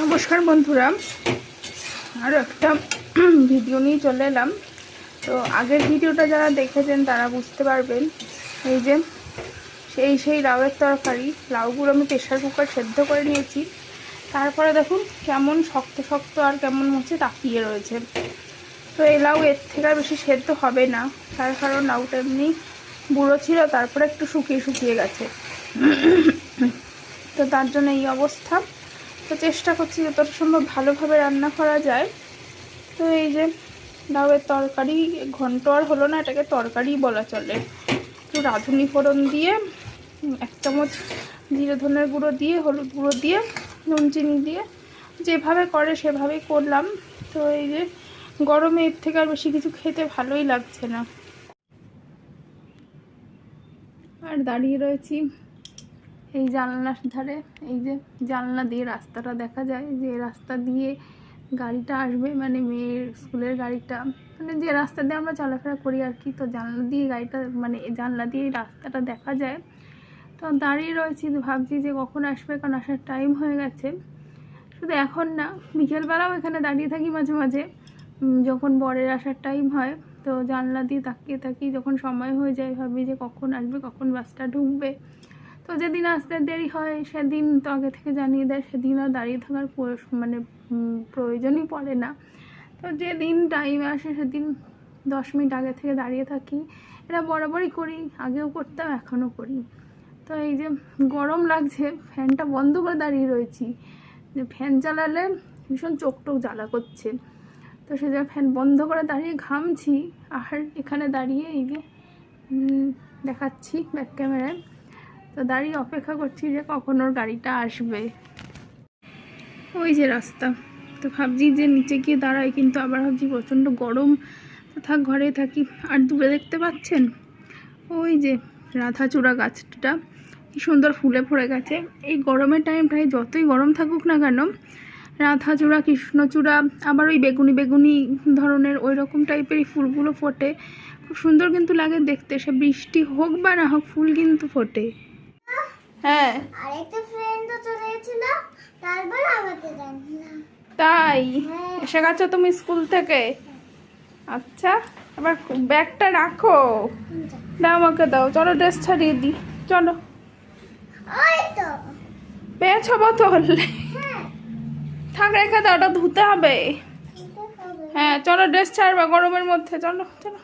নমস্কার বন্ধুরা। আর একটা ভিডিও নিয়ে চলে এলাম। তো আগের ভিডিওটা যারা দেখেছেন, তারা বুঝতে পারবেন এই যে সেই সেই লাউয়ের তরকারি, লাউগুলো আমি প্রেশার কুকার সেদ্ধ করে নিয়েছি। তারপরে দেখুন কেমন শক্ত শক্ত আর কেমন হচ্ছে তাকিয়ে রয়েছে। তো এই লাউ এর থেকে আর বেশি সেদ্ধ হবে না। তার কারণ লাউটা এমনি বুড়ো ছিল, তারপরে একটু শুকিয়ে শুকিয়ে গেছে। তো তার জন্য এই অবস্থা। তো চেষ্টা করছি যতটা সম্ভব ভালোভাবে রান্না করা যায়। তো এই যে লাউয়ের তরকারি, ঘন্ট আর হলো না, এটাকে তরকারি বলা চলে। একটু রাঁধুনি ফোড়ন দিয়ে এক চামচ জিরে ধনের গুঁড়ো দিয়ে, হলুদ গুঁড়ো দিয়ে, নুন চিনি দিয়ে, যেভাবে করে সেভাবেই করলাম। তো এই যে গরমে এর থেকে আর বেশি কিছু খেতে ভালোই লাগছে না। আর দাঁড়িয়ে রয়েছি এই জানলার ধারে, এই যে জানলা দিয়ে রাস্তাটা দেখা যায়, যে রাস্তা দিয়ে গাড়িটা আসবে মানে মেয়ের স্কুলের গাড়িটা। মানে যে রাস্তা দিয়ে আমরা চলাফেরা করি আর কি, তো জানলা দিয়ে গাড়িটা মানে জানলা দিয়ে রাস্তাটা দেখা যায়। তো দাঁড়িয়ে রয়েছি, ভাবছি যে কখন আসবে, কারণ আসার টাইম হয়ে গেছে। শুধু এখন না, বিকেলবেলাও এখানে দাঁড়িয়ে থাকি মাঝে মাঝে। যখন বরের আসার টাইম হয়, তো জানলা দিয়ে তাকিয়ে থাকি, যখন সময় হয়ে যায়, ভাবি যে কখন আসবে, কখন বাসটা ঢুকবে। তো যেদিন আসতে দেরি হয়, সেদিন তো আগে থেকে জানিয়ে দেয়, সেদিন আর দাঁড়িয়ে থাকার মানে প্রয়োজনই পড়ে না। তো যেদিন টাইম আসে, সেদিন দশ মিনিট আগে থেকে দাঁড়িয়ে থাকি। এটা বরাবরই করি, আগেও করতাম, এখনও করি। তো এই যে গরম লাগছে, ফ্যানটা বন্ধ করে দাঁড়িয়ে রয়েছি। যে ফ্যান চালালে ভীষণ চোখ টোক জ্বালা করছে। তো সে যে ফ্যান বন্ধ করে দাঁড়িয়ে ঘামছি, আর এখানে দাঁড়িয়ে এই যে দেখাচ্ছি ব্যাক ক্যামেরায় তো দাঁড়িয়ে অপেক্ষা করছি যে কখন ওর গাড়িটা আসবে। ওই যে রাস্তা। তো ভাবছি যে নিচে গিয়ে দাঁড়াই, কিন্তু আবার ভাবছি প্রচণ্ড গরম। তো থাক, ঘরে থাকি। আর দূরে দেখতে পাচ্ছেন? ওই যে রাধাচূড়া গাছটা। কি সুন্দর ফুলে ভরে গেছে। এই গরমের টাইমটায় যতই গরম থাকুক না কেন, রাধাচূড়া, কৃষ্ণচূড়া, আবার ওই বেগুনি বেগুনি ধরনের ওই রকম টাইপেরই ফুলগুলো ফোটে। খুব সুন্দর কিন্তু লাগে দেখতে। সে বৃষ্টি হোক বা না হোক, ফুল কিন্তু ফোটে। হ্যাঁ। আরেকটা ফ্রেন্ডও চলে গেছিল তারপর আমাকে জানলাম তাই? হ্যাঁ। এসে গেছো তুমি স্কুল থেকে? আচ্ছা এবার ব্যাগটা রাখো। দাও আমাকে দাও চলো ড্রেস ছাড়িয়ে দিই চলো। পেয়েছ বোতল? হ্যাঁ। থাক রেখে দাও ওটা ধুতে হবে। হ্যাঁ চলো ড্রেস ছাড়বা গরমের মধ্যে চলো চলো।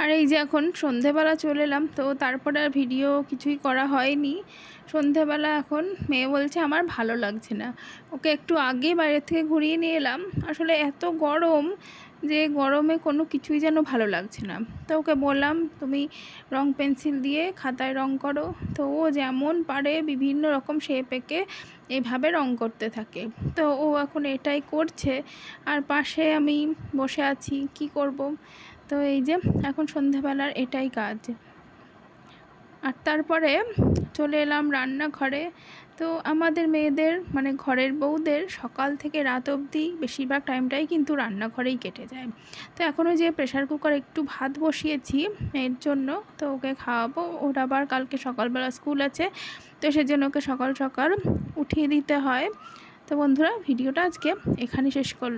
আর এই যে এখন সন্ধেবেলা চলে এলাম, তো তারপরে আর ভিডিও কিছুই করা হয়নি। সন্ধেবেলা এখন মেয়ে বলছে, আমার ভালো লাগছে না। ওকে একটু আগে বাইরে থেকে ঘুরিয়ে নিয়ে এলাম। আসলে এত গরম যে গরমে কোনো কিছুই যেন ভালো লাগছে না। তো ওকে বললাম, তুমি রং পেন্সিল দিয়ে খাতায় রং করো। তো ও যেমন পারে বিভিন্ন রকম শেপ এঁকে এইভাবে রং করতে থাকে। তো ও এখন এটাই করছে। আর পাশে আমি বসে আছি, কি করব? তো এই যে এখন সন্ধ্যাবেলার এটাই কাজ। আর তারপরে চলে এলাম রান্নাঘরে। তো আমাদের মেয়েদের মানে ঘরের বউদের সকাল থেকে রাত অবধি বেশিরভাগ টাইমটাই কিন্তু রান্নাঘরেই কেটে যায়। তো এখন ওই যে প্রেশার কুকার একটু ভাত বসিয়েছি এর জন্য, তো ওকে খাওয়াবো। ওর আবার কালকে সকালবেলা স্কুল আছে, তো সেজন্য ওকে সকাল সকাল উঠিয়ে দিতে হয়। তো বন্ধুরা, ভিডিওটা আজকে এখানে শেষ করলাম।